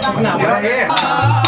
แบบหนาวเลย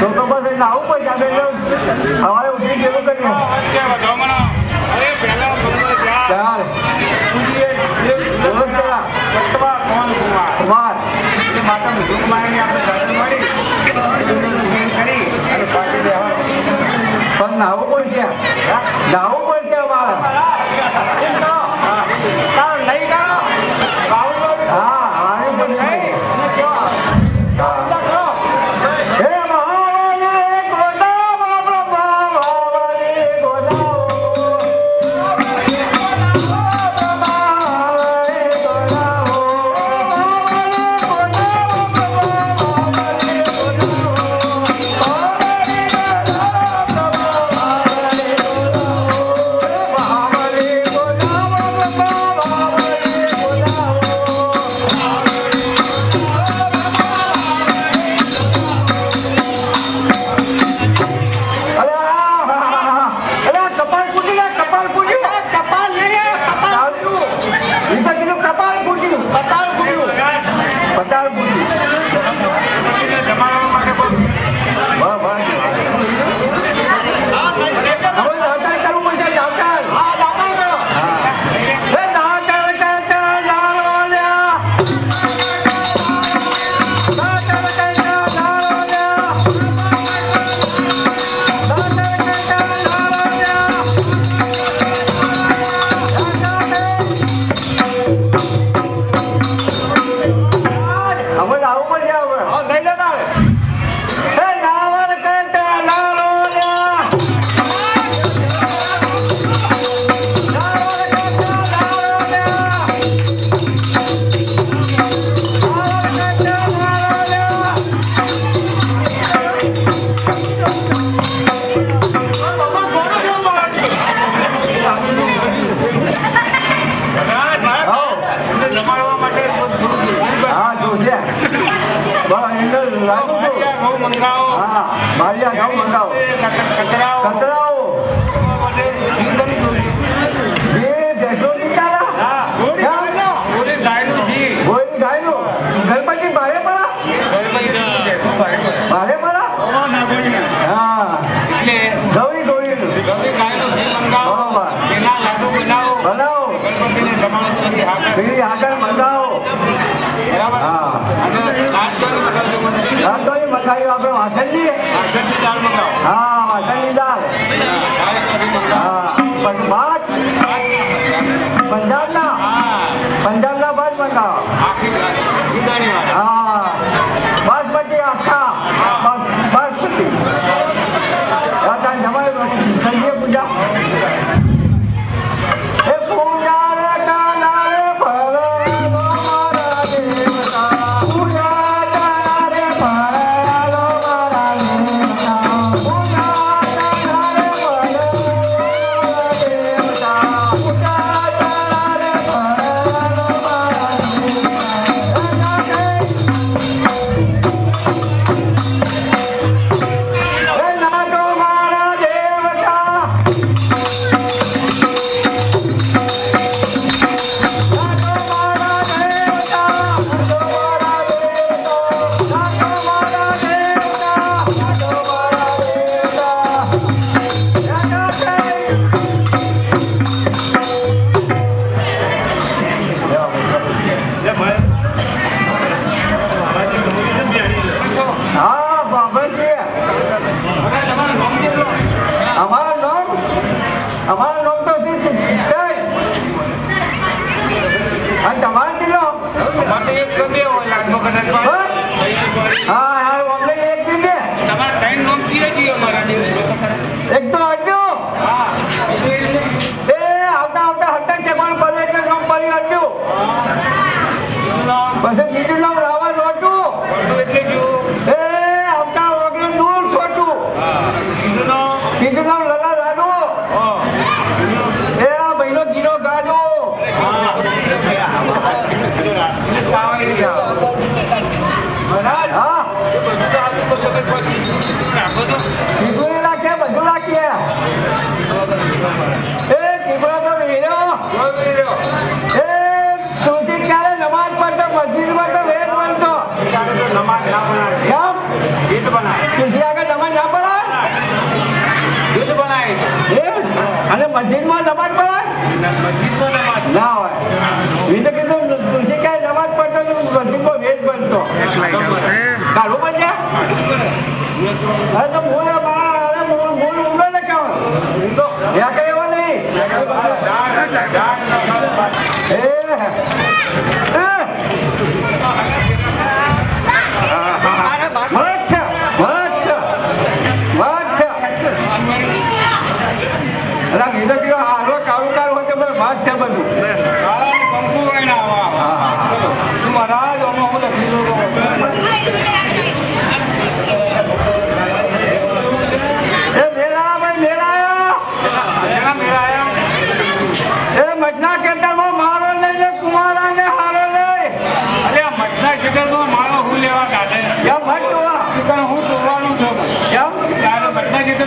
તો તો બસ એટલે આવું પડે આપણે અમારે ઉઠી જેવું કરીએ. માતા મૃદુ કુમારની આપણે મળી કરી. અને પાછી દેવા પણ નાવું કોઈ ત્યાં નાવું আকিকা અને મસ્જિદમાં નમાજ પડે મસ્જિદમાં નમાજ ના હોય. એને કીધું તુલસી ક્યાંય નમાજ પડતો મસ્જિદમાં વેજ બનતો. કાઢું બન્યા અરે તો મૂળ અરે મૂળ ઉમરો ને કહેવાય તો કઈ એવો નહીં.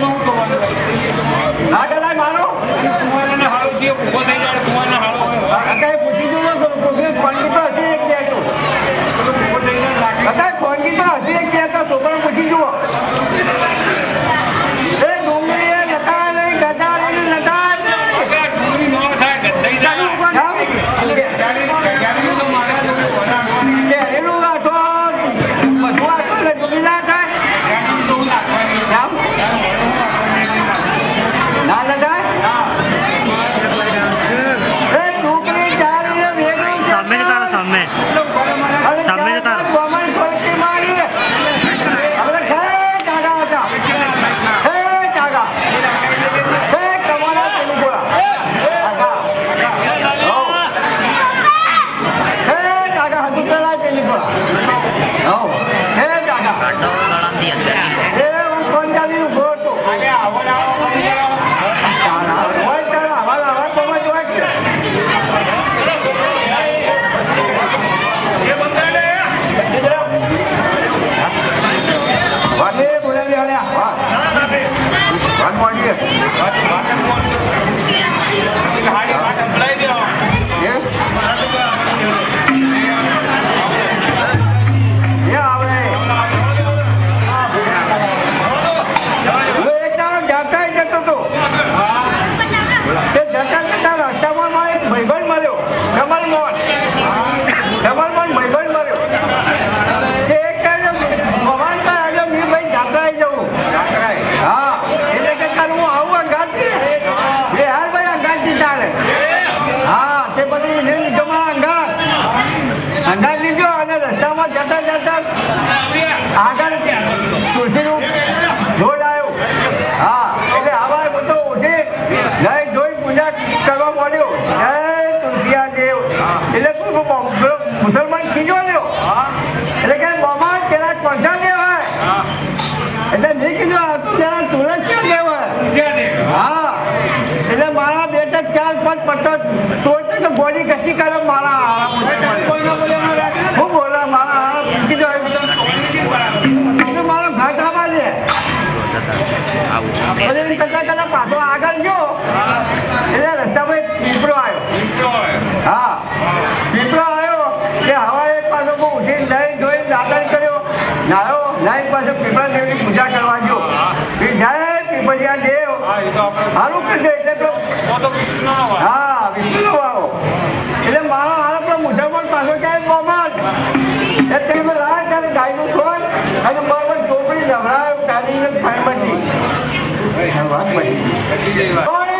Colón como નક્કી કરો મારા હું બોલા, મારા મારો ઘર ખાવા છે કરતા કરતા પાછો આગળ ગયો. આવ્યો. કે હવા એક પાછો બહુ ઉઠીને લઈ કર્યો. નાયો, નાઈ પાસે પીપળા દેવની પૂજા કરવા ગયો. એ જય દેવ. સારું કહેશે તો હા, વિષ્ણુ આવો. એટલે મારા આરોપના મુદ્દા પર પાછો ક્યાંય મોમાં એટલે તમે ત્યારે ગાયનું ખોલ અને બરોબર ટોપડી નવરાયો કાઢીને ફાઈન બની વાત બની.